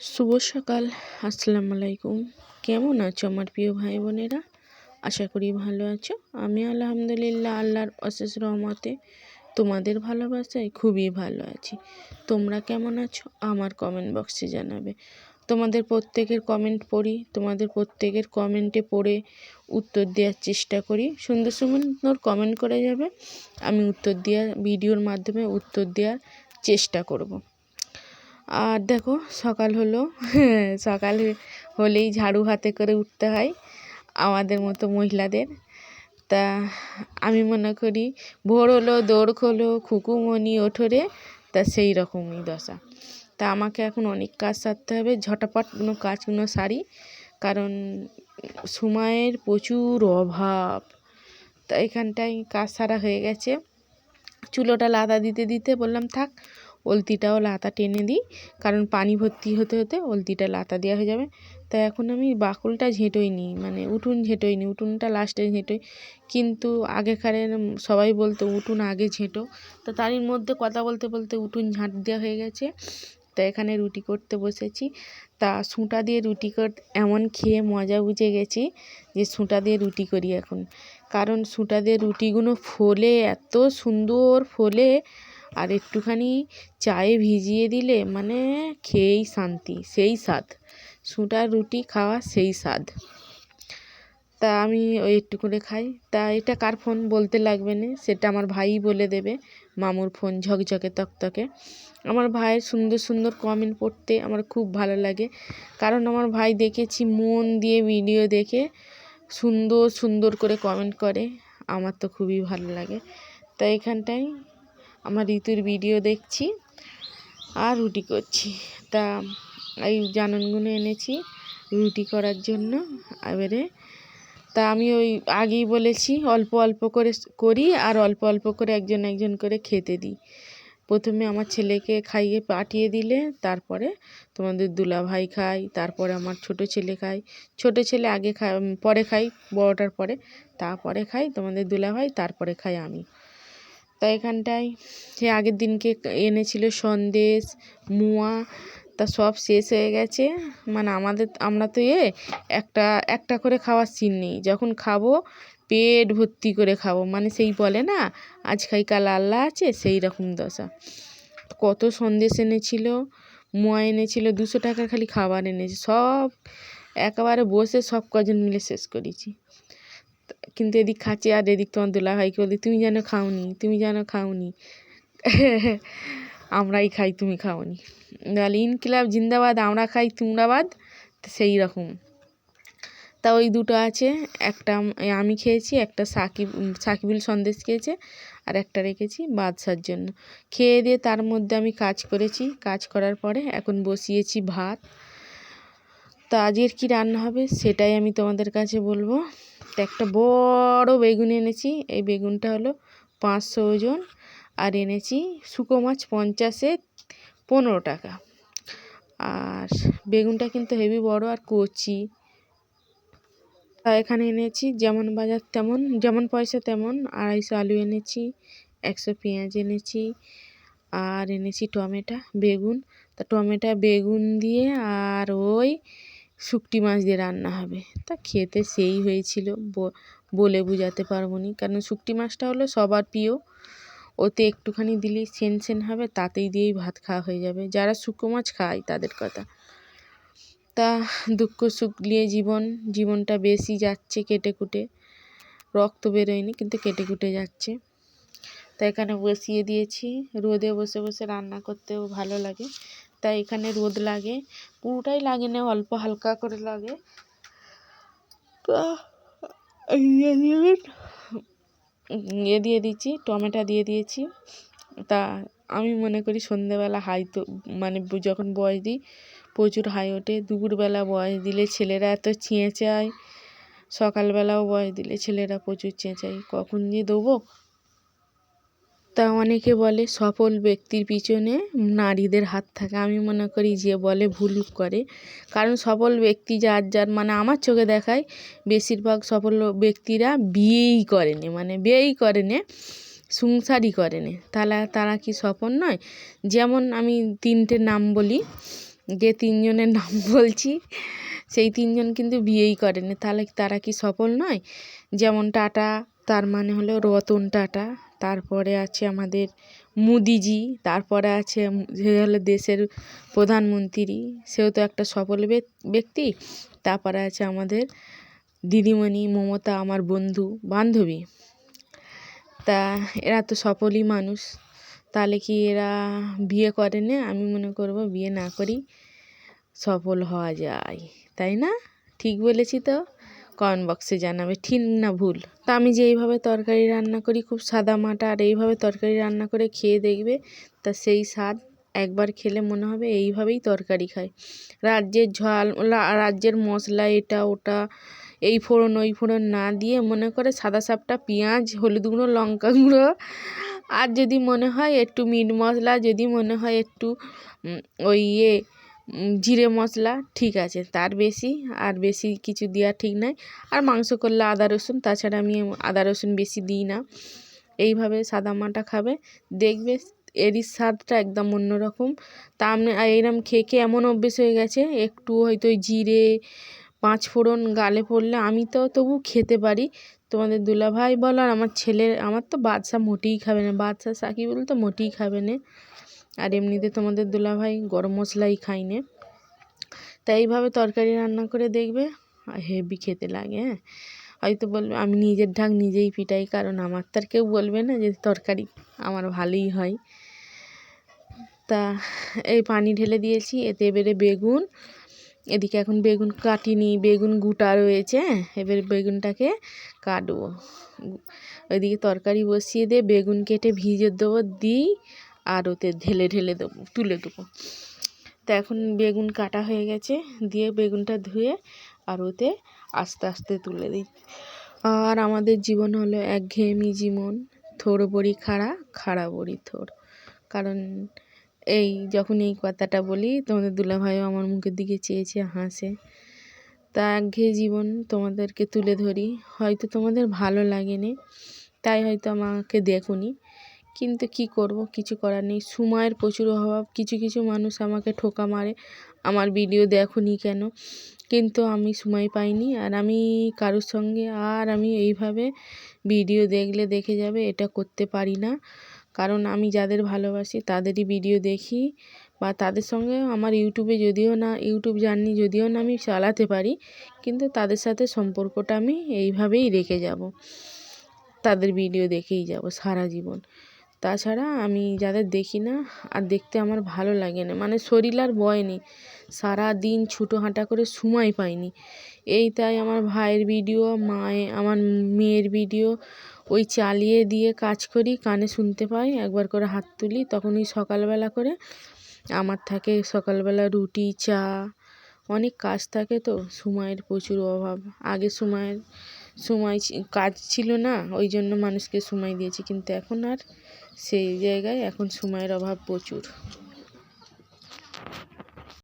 শুভ সকাল, আসসালামু আলাইকুম। কেমন আছো আমার প্রিয় ভাই বোনেরা? আশা করি ভালো আছো। আমি আলহামদুলিল্লাহ আল্লাহর অশেষ রহমতে তোমাদের ভালোবাসায় খুবই ভালো আছি। তোমরা কেমন আছো? আমার কমেন্ট বক্সে জানাবে। তোমাদের প্রত্যেকের কমেন্ট পড়ি, তোমাদের প্রত্যেকের কমেন্টে পড়ে উত্তর দেওয়ার চেষ্টা করি। সুন্দর সুন্দর কমেন্ট করে যাবে। আমি উত্তর দেওয়ার ভিডিওর মাধ্যমে উত্তর দেওয়ার চেষ্টা করব। আর দেখো, সকাল হলো। সকাল হলেই ঝাড়ু হাতে করে উঠতে হয় আমাদের মতো মহিলাদের। তা আমি মনে করি ভোর হলো দৌড় খোলো, খুকুমণি ওঠরে তা সেই রকমই দশা। তা আমাকে এখন অনেক কাজ সারতে হবে, ঝটাপট কোনো কাজগুলো সারি কারণ সময়ের প্রচুর অভাব। তা এখানটায় কাজ সারা হয়ে গেছে। চুলোটা লাদা দিতে দিতে বললাম, থাক ওলতিটাও লাতা টেনে দিই। কারণ পানি ভর্তি হতে হতে ওলতিটা লাতা দেওয়া হয়ে যাবে। তাই এখন আমি বাকুলটা ঝেঁটোই নিই মানে উঠুন ঝেঁটোই নিই, উঠুনটা লাস্টে ঝেঁটোই। কিন্তু আগেকারের সবাই বলতো, উঠুন আগে ঝেঁটো। তো তারই মধ্যে কথা বলতে বলতে উঠুন ঝাঁট দেওয়া হয়ে গেছে। তা এখানে রুটি করতে বসেছি। তা সুঁটা দিয়ে রুটি কর, এমন খেয়ে মজা বুঝে গেছি যে সুঁটা দিয়ে রুটি করি এখন। কারণ সুঁটা দিয়ে রুটিগুলো ফোলে, এত সুন্দর ফোলে। আর একটুখানি চায়ে ভিজিয়ে দিলে মানে খেয়েই শান্তি, সেই স্বাদ। সুটার রুটি খাওয়া সেই স্বাদ। তা আমি ওই একটু করে খাই। তা এটা কার ফোন বলতে লাগবে না? সেটা আমার ভাই বলে দেবে। মামুর ফোন ঝকঝকে তকতকে। আমার ভাইয়ের সুন্দর সুন্দর কমেন্ট পড়তে আমার খুব ভালো লাগে। কারণ আমার ভাই দেখেছি, মন দিয়ে ভিডিও দেখে সুন্দর সুন্দর করে কমেন্ট করে। আমার তো খুবই ভালো লাগে। তাই এখানটায় আমার ঋতুর ভিডিও দেখছি আর রুটি করছি। তা এই জাননগুলো এনেছি রুটি করার জন্য এবারে। তা আমি ওই আগেই বলেছি অল্প অল্প করে করি আর অল্প অল্প করে একজন একজন করে খেতে দিই। প্রথমে আমার ছেলেকে খাইয়ে পাঠিয়ে দিলে, তারপরে তোমাদের দুলা ভাই খাই, তারপরে আমার ছোট ছেলে খাই। ছোট ছেলে আগে খাই পরে খাই, বড়টার পরে, তারপরে খাই, তোমাদের দুলা ভাই, তারপরে খাই আমি। তা এখানটায় সে আগের দিনকে এনেছিল সন্দেশ, মোয়া, তা সব শেষ হয়ে গেছে। মানে আমাদের, আমরা তো এ একটা একটা করে খাওয়ার সিন নেই। যখন খাব, পেট ভর্তি করে খাব। মানে সেই বলে না আজ খাই কাল আল্লাহ আছে, সেই রকম দশা। কত সন্দেশ এনেছিল, মোয়া এনেছিল, দুশো টাকার খালি খাবার এনেছে। সব, একেবারে বসে সব কজন মিলে শেষ করেছি। কিন্তু এদিক খাচ্ছে আর এদিক তোমার দোলা ভাইকে বলি, তুমি যেন খাওনি, তুমি যেন খাওনি। আমরাই খাই, তুমি খাওনি। তাহলে ইনকিলাব জিন্দাবাদ, আমরা খাই তুমরাবাদ সেই রকম। তা ওই দুটো আছে, একটা আমি খেয়েছি, একটা সাকিব সাকিবুল সন্দেশ খেয়েছে, আর একটা রেখেছি বাদশার জন্য। খেয়ে দিয়ে তার মধ্যে আমি কাজ করেছি, কাজ করার পরে এখন বসিয়েছি ভাত। তা আজকের কী রান্না হবে, সেটাই আমি তোমাদের কাছে বলব। তো একটা বড় বেগুন এনেছি। এই বেগুনটা হলো পাঁচশো ওজন। আর এনেছি শুকো মাছ পঞ্চাশে পনেরো টাকা। আর বেগুনটা কিন্তু হেভি বড় আর কচি। তা এখানে এনেছি যেমন বাজার তেমন, যেমন পয়সা তেমন আড়াইশো আলু এনেছি, একশো পেঁয়াজ এনেছি, আর এনেছি টমেটো বেগুন। তা টমেটো বেগুন দিয়ে আর ওই শুকটি মাছ দিয়ে রান্না হবে। তা খেতে সেই হয়েছিল বলে বোঝাতে পারব না। কারণ শুকটি মাছটা হলো সবার প্রিয়। ওতে একটুখানি দিলেই সেন সেন হবে, তাতেই দিয়েই ভাত খাওয়া হয়ে যাবে। যারা শুকো মাছ খায় তাদের কথা। তা দুঃখ সুখ নিয়ে জীবন, জীবনটা বেশি যাচ্ছে কেটে কুটে। রক্ত বেরোয়নি, কিন্তু কেটে কুটে যাচ্ছে। তা এখানে বসিয়ে দিয়েছি। রোদে বসে বসে রান্না করতেও ভালো লাগে। তাই এখানে রোদ লাগে। পুরোটাই লাগে না, অল্প হালকা করে লাগে। তা ইয়ে ইয়ে দিয়ে দিচ্ছি, টমেটো দিয়ে দিয়েছি। তা আমি মনে করি সন্ধেবেলা হাই তো মানে যখন বয়স দিই, প্রচুর হাই ওঠে। দুপুরবেলা বয়স দিলে ছেলেরা এত চেঁচায়। সকালবেলাও বয়স দিলে ছেলেরা প্রচুর চেঁচায়। কখন যে দেবো? তা অনেকে বলে সফল ব্যক্তির পিছনে নারীদের হাত থাকে। আমি মনে করি যে বলে ভুল করে। কারণ সফল ব্যক্তি যার যার মানে আমার চোখে দেখায়, বেশিরভাগ সফল ব্যক্তিরা বিয়েই করেনি মানে বিয়েই করেনি, সংসারই করেনি। তাহলে তারা কি সফল নয়? যেমন আমি তিনটে নাম বলি, যে তিনজনের নাম বলছি, সেই তিনজন কিন্তু বিয়েই করেনি। তাহলে তারা কি সফল নয়? যেমন টাটা তার মানে হলো রতন টাটা। তারপরে আছে আমাদের মোদিজি, তারপরে আছে যে হলো দেশের প্রধানমন্ত্রী, সেও তো একটা সফল ব্যক্তি। তারপরে আছে আমাদের দিদিমণি মমতা, আমার বন্ধু, বান্ধবী। তা এরা তো সফলই মানুষ। তাহলে কি এরা বিয়ে করে না? আমি মনে করব বিয়ে না করেই সফল হওয়া যায়। তাই না? ঠিক বলেছি তো? কমেন্ট বক্সে জানাবে ঠিক না ভুল। তা আমি যেইভাবে তরকারি রান্না করি, খুব সাদা মাটা, আর এইভাবে তরকারি রান্না করে খেয়ে দেখবে, তা সেই স্বাদ একবার খেলে মনে হবে এইভাবেই তরকারি খাই রাজ্যের ঝাল, রাজ্যের মশলা এটা, ওটা, এই ফোড়ন, ওই ফোড়ন না দিয়ে মনে করে সাদা সাপটা, পেঁয়াজ, হলুদ গুঁড়ো, লঙ্কা গুঁড়ো, আর যদি মনে হয় একটু মিট মশলা, যদি মনে হয় একটু ওই ইয়ে জিরে মশলা, ঠিক আছে, তার বেশি, আর বেশি কিছু দেওয়া ঠিক নয় আর মাংস করলে আদা, রসুন, তাছাড়া আমি আদা, রসুন বেশি দিই না। এইভাবে সাদা মাটা খাবে। দেখবে এরই স্বাদটা একদম অন্যরকম। তা আপনি এইরকম খেয়ে খেয়ে এমন অভ্যেস হয়ে গেছে, একটু হয়তো জিরে, পাঁচ ফোড়ন গালে পড়লে আমি তো তবু খেতে পারি। তোমাদের দুলাভাই বলো আর আমার ছেলের আমার তো বাদশা মোটেই খাবে না। বাদশা সাকিবুল তো মোটেই খাবে না। আর এমনিতে তোমাদের দুলাভাই গরম মশলাই খাই না তাই এইভাবে তরকারি রান্না করে দেখবে হেভি খেতে লাগে হ্যাঁ? হয়তো বলবে, আমি নিজের ঢাক নিজেই পিটাই, কারণ আমার তো আর কেউ বলবে না যে তরকারি আমার ভালোই হয়। তা এই পানি ঢেলে দিয়েছি, এতে এবারে বেগুন, এদিকে এখন বেগুন কাটিনি, বেগুন গোটা রয়েছে এবার বেগুনটাকে কাটবো। ওইদিকে তরকারি বসিয়ে দিয়ে বেগুন কেটে ভিজে দেবো, দিই আর ওতে ঢেলে ঢেলে দেবো, তুলে দেবো। তো এখন বেগুন কাটা হয়ে গেছে, দিয়ে বেগুনটা ধুয়ে আর ওতে আস্তে আস্তে তুলে দিই। আর আমাদের জীবন হলো একঘেয়েমি জীবন থোড় বড়ি খাড়া খাড়া বড়ি থোর। কারণ এই যখন এই কথাটা বলি, তোমাদের দুলাভাইও আমার মুখের দিকে চেয়ে চেয়ে হাসে। তা একঘেয়ে জীবন তোমাদেরকে তুলে ধরি। হয়তো তোমাদের ভালো লাগেনি, তাই হয়তো আমাকে দেখুনি। কিন্তু কি করব? কিছু করার নেই। সময়ের প্রচুর অভাব। কিছু কিছু মানুষ আমাকে ঠোকা মারে। আমার ভিডিও দেখুনি কেন? কিন্তু আমি সময় পাইনি আর আমি কারোর সঙ্গে আর আমি এইভাবে ভিডিও দেখলে দেখে যাবে এটা করতে পারি না। কারণ আমি যাদের ভালোবাসি তাদেরই ভিডিও দেখি বা তাদের সঙ্গে আমার ইউটিউবে যদিও না ইউটিউব জার্নি যদিও না আমি চালাতে পারি, কিন্তু তাদের সাথে সম্পর্কটা আমি এইভাবেই রেখে যাব। তাদের ভিডিও দেখেই যাব সারা জীবন। তাছাড়া আমি যাদের দেখি না, আর দেখতে আমার ভালো লাগে না মানে শরীর আর বয় নেই। সারাদিন ছুটো হাঁটা করে সময় পাইনি। এই তাই আমার ভাইয়ের ভিডিও, মায়ে, আমার মেয়ের ভিডিও, ওই চালিয়ে দিয়ে কাজ করি, কানে শুনতে পাই, একবার করে হাত তুলি তখন ওই সকালবেলা করে আমার থাকে সকালবেলা রুটি, চা, অনেক কাজ থাকে তো, সময়ের প্রচুর অভাব। আগে সময়ের সময় কাজ ছিল না, ওই জন্য মানুষকে সময় দিয়েছি। কিন্তু এখন আর সেই জায়গায় এখন সময়ের অভাব প্রচুর।